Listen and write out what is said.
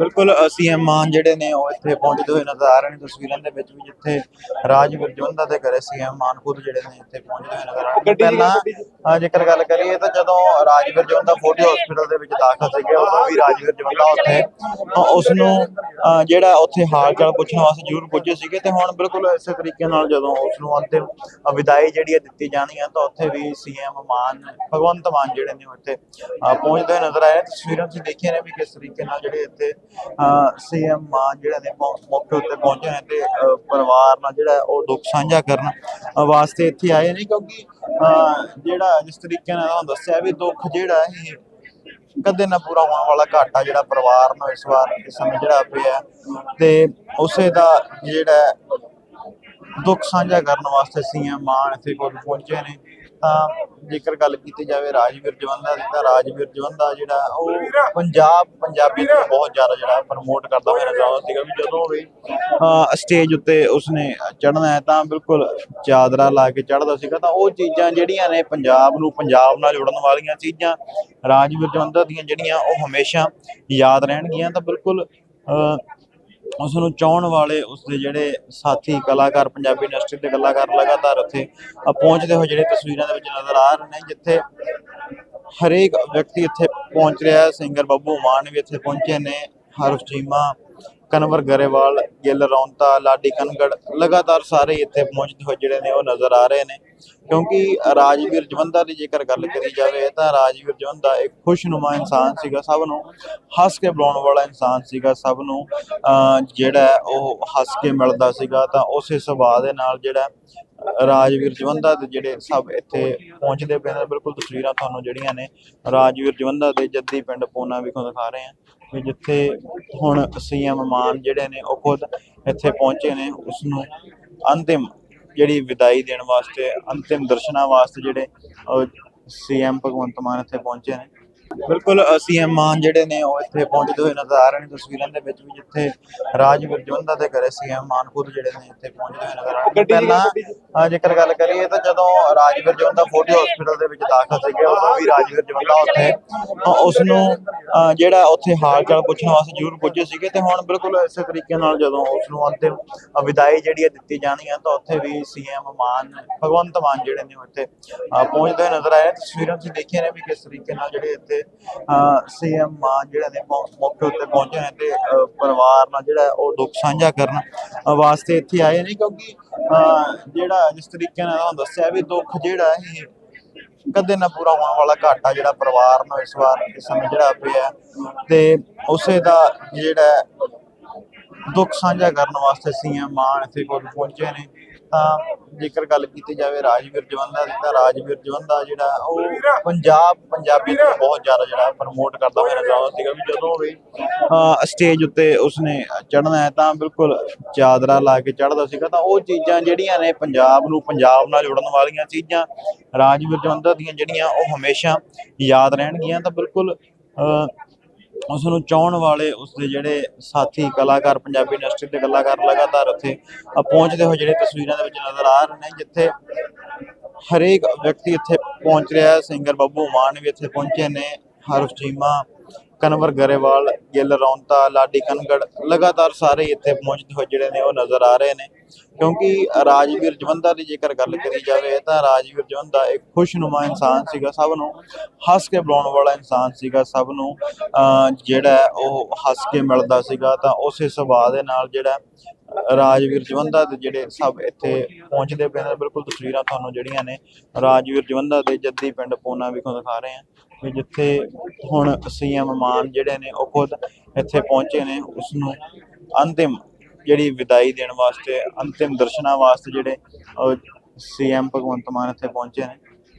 ਬਿਲਕੁਲ ਸੀਐਮ ਮਾਨ ਜਿਹੜੇ ਨੇ ਉਹ ਇੱਥੇ ਪਹੁੰਚਦੇ ਹੋਏ ਨਜ਼ਰ ਆ ਰਹੇ ਨੇ ਤਸਵੀਰਾਂ ਦੇ ਵਿੱਚ ਵੀ ਜਿੱਥੇ ਰਾਜਵੀਰ ਜਵੰਦਾ ਦੇ ਘਰੇ ਸੀਐਮ ਮਾਨ ਖੁਦ ਜਿਹੜੇ ਨੇ ਇੱਥੇ ਪਹੁੰਚਦੇ ਹੋਏ ਨਜ਼ਰ ਆ ਰਹੇ ਨੇ। ਪਹਿਲਾਂ ਅਹ ਜੇਕਰ ਗੱਲ ਕਰੀਏ ਤਾਂ ਜਦੋਂ ਰਾਜਵੀਰ ਜਵੰਦਾ ਫੋਰਟੀ ਹਸਪੀਟਲ ਦੇ ਵਿੱਚ ਦਾਖਲ ਸੀਗੇ ਉਦੋਂ ਵੀ ਰਾਜਵੀਰ ਜਵੰਦਾ ਉੱਥੇ ਉਸ ਨੂੰ ਜਿਹੜਾ ਉੱਥੇ ਹਾਲ ਚਾਲ ਪੁੱਛਣ ਵਾਸਤੇ ਜ਼ਰੂਰ ਪੁੱਜੇ ਸੀਗੇ ਤੇ ਹੁਣ ਬਿਲਕੁਲ ਇਸੇ ਤਰੀਕੇ ਨਾਲ ਜਦੋਂ ਉਸ ਨੂੰ ਅੰਤਿਮ ਵਿਦਾਈ ਜਿਹੜੀ ਹੈ ਦਿੱਤੀ ਜਾਣੀ ਹੈ, ਤਾਂ ਉੱਥੇ ਵੀ ਸੀਐਮ ਮਾਨ, ਭਗਵੰਤ ਮਾਨ ਜਿਹੜੇ ਨੇ ਉਹ ਪਹੁੰਚਦੇ ਨਜ਼ਰ ਆਏ। ਤਸਵੀਰਾਂ ਤੁਸੀਂ ਦੇਖੀਆਂ ਨੇ ਵੀ ਕਿਸ ਤਰੀਕੇ ਨਾਲ ਜਿਹੜੇ ਇੱਥੇ ਸੀਐਮ ਮਾਨ ਜਿਹੜੇ ਨੇ ਮੌਕੇ ਉੱਤੇ ਪਹੁੰਚੇ ਨੇ ਤੇ ਪਰਿਵਾਰ ਨਾਲ ਜਿਹੜਾ ਉਹ ਦੁੱਖ ਸਾਂਝਾ ਕਰਨ ਵਾਸਤੇ ਇੱਥੇ ਆਏ ਨੇ, ਕਿਉਂਕਿ ਜਿਹੜਾ ਜਿਸ ਤਰੀਕੇ ਨਾਲ ਤੁਹਾਨੂੰ ਦੱਸਿਆ ਵੀ ਦੁੱਖ ਜਿਹੜਾ ਇਹ ਕਦੇ ਨਾ ਪੂਰਾ ਹੋਣ ਵਾਲਾ ਘਾਟਾ ਜਿਹੜਾ ਪਰਿਵਾਰ ਨੂੰ ਇਸ ਵਾਰ ਇਸ ਸਮੇਂ ਜਿਹੜਾ ਪਿਆ ਤੇ ਉਸੇ ਦਾ ਜਿਹੜਾ ਦੁੱਖ ਸਾਂਝਾ ਕਰਨ ਵਾਸਤੇ ਸੀਐਮ ਮਾਨ ਇੱਥੇ ਕੋਲ ਪਹੁੰਚੇ ਨੇ। ਤਾਂ ਜੇਕਰ ਗੱਲ ਕੀਤੀ ਜਾਵੇ ਰਾਜਵੀਰ ਜਵੰਦਾ ਦੀ ਤਾਂ ਰਾਜਵੀਰ ਜਵੰਦਾ ਜਿਹੜਾ ਉਹ ਪੰਜਾਬ ਪੰਜਾਬੀ ਨੂੰ ਬਹੁਤ ਜ਼ਿਆਦਾ ਜਿਹੜਾ ਪ੍ਰਮੋਟ ਕਰਦਾ ਹੋਇਆ ਨਜ਼ਰ ਆਉਂਦਾ ਸੀਗਾ ਵੀ ਜਦੋਂ ਵੀ ਸਟੇਜ ਉੱਤੇ ਉਸਨੇ ਚੜਨਾ ਹੈ ਤਾਂ ਬਿਲਕੁਲ ਚਾਦਰਾ ਲਾ ਕੇ ਚੜਦਾ ਸੀਗਾ। ਤਾਂ ਉਹ ਚੀਜ਼ਾਂ ਜਿਹੜੀਆਂ ਨੇ ਪੰਜਾਬ ਨੂੰ ਪੰਜਾਬ ਨਾਲ ਜੁੜਨ ਵਾਲੀਆਂ ਚੀਜ਼ਾਂ ਰਾਜਵੀਰ ਜਵੰਦਾ ਦੀਆਂ ਜਿਹੜੀਆਂ ਉਹ ਹਮੇਸ਼ਾ ਯਾਦ ਰਹਿਣਗੀਆਂ। ਤਾਂ ਬਿਲਕੁਲ ਅਹ, ਉਸ ਨੂੰ ਚਾਹਣ ਵਾਲੇ ਉਸ ਦੇ ਜਿਹੜੇ ਸਾਥੀ, ਕਲਾਕਾਰ, ਪੰਜਾਬੀ ਇੰਡਸਟਰੀ ਦੇ ਕਲਾਕਾਰ ਲਗਾਤਾਰ ਉੱਥੇ ਪਹੁੰਚਦੇ ਹੋਏ ਜਿਹੜੇ ਤਸਵੀਰਾਂ ਦੇ ਵਿੱਚ ਨਜ਼ਰ ਆ ਰਹੇ ਨੇ, ਜਿੱਥੇ ਹਰੇਕ ਵਿਅਕਤੀ ਇੱਥੇ ਪਹੁੰਚ ਰਿਹਾ ਹੈ। ਸਿੰਗਰ ਬੱਬੂ ਮਾਨ ਵੀ ਇੱਥੇ ਪਹੁੰਚੇ ਨੇ, ਹਰਫ ਚੀਮਾ ਕਨਵਰ ਗਰੇਵਾਲ, ਗਿੱਲ ਰੌਂਤਾ, ਲਾਡੀ ਕਨਗੜ ਲਗਾਤਾਰ ਸਾਰੇ ਇੱਥੇ ਪਹੁੰਚਦੇ ਹੋਏ ਜਿਹੜੇ ਨੇ ਉਹ ਨਜ਼ਰ ਆ ਰਹੇ ਨੇ। ਕਿਉਂਕਿ ਰਾਜਵੀਰ ਜਵੰਦਾ ਦੀ ਜੇਕਰ ਗੱਲ ਕਰੀ ਜਾਵੇ ਤਾਂ ਰਾਜਵੀਰ ਜਵੰਦਾ ਇੱਕ ਖੁਸ਼ਨੁਮਾ ਇਨਸਾਨ ਸੀਗਾ ਸਭ ਨੂੰ, ਹੱਸ ਕੇ ਬੁਲਾਉਣ ਵਾਲਾ ਇਨਸਾਨ ਸੀਗਾ ਸਭ ਨੂੰ। ਅਹ ਜਿਹੜਾ ਉਹ ਹੱਸ ਕੇ ਮਿਲਦਾ ਸੀਗਾ ਤਾਂ ਉਸੇ ਸੁਭਾਅ ਦੇ ਨਾਲ ਜਿਹੜਾ ਰਾਜਵੀਰ ਜਵੰਦਾ ਦੇ ਜਿਹੜੇ ਸਭ ਇੱਥੇ ਪਹੁੰਚਦੇ ਪਏ ਨੇ, ਬਿਲਕੁਲ ਤਸਵੀਰਾਂ ਤੁਹਾਨੂੰ ਜਿਹੜੀਆਂ ਨੇ ਰਾਜਵੀਰ ਜਵੰਦਾ ਦੇ ਜੱਦੀ ਪਿੰਡ ਪੂਨਾ ਵਿਖੋਂ ਦਿਖਾ ਰਹੇ ਆ ਵੀ ਜਿੱਥੇ ਹੁਣ ਸੀਐਮ ਮਾਨ ਜਿਹੜੇ ਨੇ ਉਹ ਖੁਦ ਇੱਥੇ ਪਹੁੰਚੇ ਨੇ ਉਸ ਨੂੰ ਅੰਤਿਮ ਜਿਹੜੀ ਵਿਦਾਈ ਦੇਣ ਵਾਸਤੇ ਅੰਤਿਮ ਦਰਸ਼ਨਾਂ ਵਾਸਤੇ ਜਿਹੜੇ ਸੀਐਮ ਭਗਵੰਤ ਮਾਨ ਇੱਥੇ ਪਹੁੰਚੇ ਨੇ। ਬਿਲਕੁਲ ਸੀਐਮ ਮਾਨ ਜਿਹੜੇ ਨੇ ਉਹ ਇੱਥੇ ਪਹੁੰਚਦੇ ਹੋਏ ਨਜ਼ਰ ਆ ਰਹੇ ਨੇ ਤਸਵੀਰਾਂ ਦੇ ਵਿੱਚ ਵੀ ਜਿੱਥੇ ਰਾਜਵੀਰ ਜਵੰਦਾ ਦੇ ਘਰੇ ਸੀਐਮ ਮਾਨ ਖੁਦ ਜਿਹੜੇ ਨੇ ਇੱਥੇ ਪਹੁੰਚਦੇ ਹੋਏ ਨਜ਼ਰ ਆ ਰਹੇ ਪਹਿਲਾਂ ਜੇਕਰ ਗੱਲ ਕਰੀਏ ਤਾਂ ਜਦੋਂ ਰਾਜਵੀਰ ਜਵੰਦਾ ਫੋਰਟੀ ਹਸਪੀਟਲ ਦੇ ਵਿੱਚ ਦਾਖਲ ਸੀਗੇ ਉਦੋਂ ਵੀ ਰਾਜਵੀਰ ਜਵੰਦਾ ਉੱਥੇ ਉਸ ਨੂੰ ਜਿਹੜਾ ਉੱਥੇ ਹਾਲ ਚਾਲ ਪੁੱਛਣ ਵਾਸਤੇ ਜ਼ਰੂਰ ਪੁੱਜੇ ਸੀਗੇ ਤੇ ਹੁਣ ਬਿਲਕੁਲ ਇਸੇ ਤਰੀਕੇ ਨਾਲ ਜਦੋਂ ਉਸ ਨੂੰ ਅੰਤਿਮ ਵਿਦਾਈ ਜਿਹੜੀ ਹੈ ਦਿੱਤੀ ਜਾਣੀ ਹੈ, ਤਾਂ ਉੱਥੇ ਵੀ ਸੀਐਮ ਮਾਨ, ਭਗਵੰਤ ਮਾਨ ਜਿਹੜੇ ਨੇ ਉਹ ਪਹੁੰਚਦੇ ਨਜ਼ਰ ਆਏ। ਤਸਵੀਰਾਂ ਤੁਸੀਂ ਦੇਖੀਆਂ ਨੇ ਵੀ ਕਿਸ ਤਰੀਕੇ ਨਾਲ ਜਿਹੜੇ ਇੱਥੇ ਸੀਐਮ ਮਾਨ ਜਿਹੜੇ ਨੇ ਮੌਕੇ ਉੱਤੇ ਪਹੁੰਚੇ ਨੇ ਤੇ ਪਰਿਵਾਰ ਨਾਲ ਜਿਹੜਾ ਉਹ ਦੁੱਖ ਸਾਂਝਾ ਕਰਨ ਵਾਸਤੇ ਇੱਥੇ ਆਏ ਨੇ, ਕਿਉਂਕਿ ਜਿਹੜਾ ਜਿਸ ਤਰੀਕੇ ਨਾਲ ਉਹਨਾਂ ਦੱਸਿਆ ਵੀ ਦੁੱਖ ਜਿਹੜਾ ਇਹ ਕਦੇ ਨਾ ਪੂਰਾ ਹੋਣ ਵਾਲਾ ਘਾਟਾ ਜਿਹੜਾ ਪਰਿਵਾਰ ਨੂੰ ਇਸ ਵਾਰ ਇਸ ਸਮੇਂ ਜਿਹੜਾ ਪਿਆ ਤੇ ਉਸੇ ਦਾ ਜਿਹੜਾ ਦੁੱਖ ਸਾਂਝਾ ਕਰਨ ਵਾਸਤੇ ਸੀਐਮ ਮਾਨ ਇੱਥੇ ਕੋਲ ਪਹੁੰਚੇ ਨੇ। ਤਾਂ ਜੇਕਰ ਗੱਲ ਕੀਤੀ ਜਾਵੇ ਰਾਜਵੀਰ ਜਵੰਦਾ ਦੀ ਤਾਂ ਰਾਜਵੀਰ ਜਵੰਦਾ ਜਿਹੜਾ ਉਹ ਪੰਜਾਬ ਪੰਜਾਬੀ ਨੂੰ ਬਹੁਤ ਜ਼ਿਆਦਾ ਜਿਹੜਾ ਪ੍ਰਮੋਟ ਕਰਦਾ ਹੋਇਆ ਨਜ਼ਰ ਆਉਂਦਾ ਸੀਗਾ ਵੀ ਜਦੋਂ ਵੀ ਸਟੇਜ ਉੱਤੇ ਉਸਨੇ ਚੜਨਾ ਹੈ ਤਾਂ ਬਿਲਕੁਲ ਚਾਦਰਾ ਲਾ ਕੇ ਚੜਦਾ ਸੀਗਾ ਤਾਂ ਉਹ ਚੀਜ਼ਾਂ ਜਿਹੜੀਆਂ ਨੇ ਪੰਜਾਬ ਨੂੰ ਪੰਜਾਬ ਨਾਲ ਜੁੜਨ ਵਾਲੀਆਂ ਚੀਜ਼ਾਂ ਰਾਜਵੀਰ ਜਵੰਦਾ ਦੀਆਂ ਜਿਹੜੀਆਂ ਉਹ ਹਮੇਸ਼ਾ ਯਾਦ ਰਹਿਣਗੀਆਂ ਤਾਂ ਬਿਲਕੁਲ ਅਹ, ਉਸ ਨੂੰ ਚਾਹਣ ਵਾਲੇ ਉਸ ਦੇ ਜਿਹੜੇ ਸਾਥੀ, ਕਲਾਕਾਰ, ਪੰਜਾਬੀ ਇੰਡਸਟਰੀ ਦੇ ਕਲਾਕਾਰ ਲਗਾਤਾਰ ਉੱਥੇ ਪਹੁੰਚਦੇ ਹੋਏ ਜਿਹੜੇ ਤਸਵੀਰਾਂ ਦੇ ਵਿੱਚ ਨਜ਼ਰ ਆ ਰਹੇ ਨੇ, ਜਿੱਥੇ ਹਰੇਕ ਵਿਅਕਤੀ ਇੱਥੇ ਪਹੁੰਚ ਰਿਹਾ ਹੈ। ਸਿੰਗਰ ਬੱਬੂ ਮਾਨ ਵੀ ਇੱਥੇ ਪਹੁੰਚੇ ਨੇ ਹਰਫ ਚੀਮਾ ਕਨਵਰ ਗਰੇਵਾਲ, ਗਿੱਲ ਰੌਂਤਾ, ਲਾਡੀ ਕਨਗੜ ਲਗਾਤਾਰ ਸਾਰੇ ਹੀ ਇੱਥੇ ਪਹੁੰਚਦੇ ਹੋਏ ਜਿਹੜੇ ਨੇ ਉਹ ਨਜ਼ਰ ਆ ਰਹੇ ਨੇ। ਕਿਉਂਕਿ ਰਾਜਵੀਰ ਜਵੰਦਾ ਦੀ ਜੇਕਰ ਗੱਲ ਕਰੀ ਜਾਵੇ ਤਾਂ ਰਾਜਵੀਰ ਜਵੰਦਾ ਇੱਕ ਖੁਸ਼ਨੁਮਾ ਇਨਸਾਨ ਸੀਗਾ ਸਭ ਨੂੰ, ਹੱਸ ਕੇ ਬੁਲਾਉਣ ਵਾਲਾ ਇਨਸਾਨ ਸੀਗਾ ਸਭ ਨੂੰ, ਅਹ, ਜਿਹੜਾ ਉਹ ਹੱਸ ਕੇ ਮਿਲਦਾ ਸੀਗਾ ਤਾਂ ਉਸੇ ਸੁਭਾਅ ਦੇ ਨਾਲ ਜਿਹੜਾ ਰਾਜਵੀਰ ਜਵੰਦਾ ਦੇ ਜਿਹੜੇ ਸਭ ਇੱਥੇ ਪਹੁੰਚਦੇ ਪਏ ਨੇ, ਬਿਲਕੁਲ ਤਸਵੀਰਾਂ ਤੁਹਾਨੂੰ ਜਿਹੜੀਆਂ ਨੇ ਰਾਜਵੀਰ ਜਵੰਦਾ ਦੇ ਜੱਦੀ ਪਿੰਡ ਪੂਨਾ ਵਿਖੋਂ ਦਿਖਾ ਰਹੇ ਹਾਂ ਵੀ ਜਿੱਥੇ ਹੁਣ ਸੀਐਮ ਮਾਨ ਜਿਹੜੇ ਨੇ ਉਹ ਖੁਦ ਇੱਥੇ ਪਹੁੰਚੇ ਨੇ ਉਸ ਨੂੰ ਅੰਤਿਮ ਜਿਹੜੀ ਵਿਦਾਈ ਦੇਣ ਵਾਸਤੇ ਅੰਤਿਮ ਦਰਸ਼ਨਾਂ ਵਾਸਤੇ ਜਿਹੜੇ ਸੀਐਮ ਭਗਵੰਤ ਮਾਨ ਇੱਥੇ ਪਹੁੰਚੇ ਨੇ।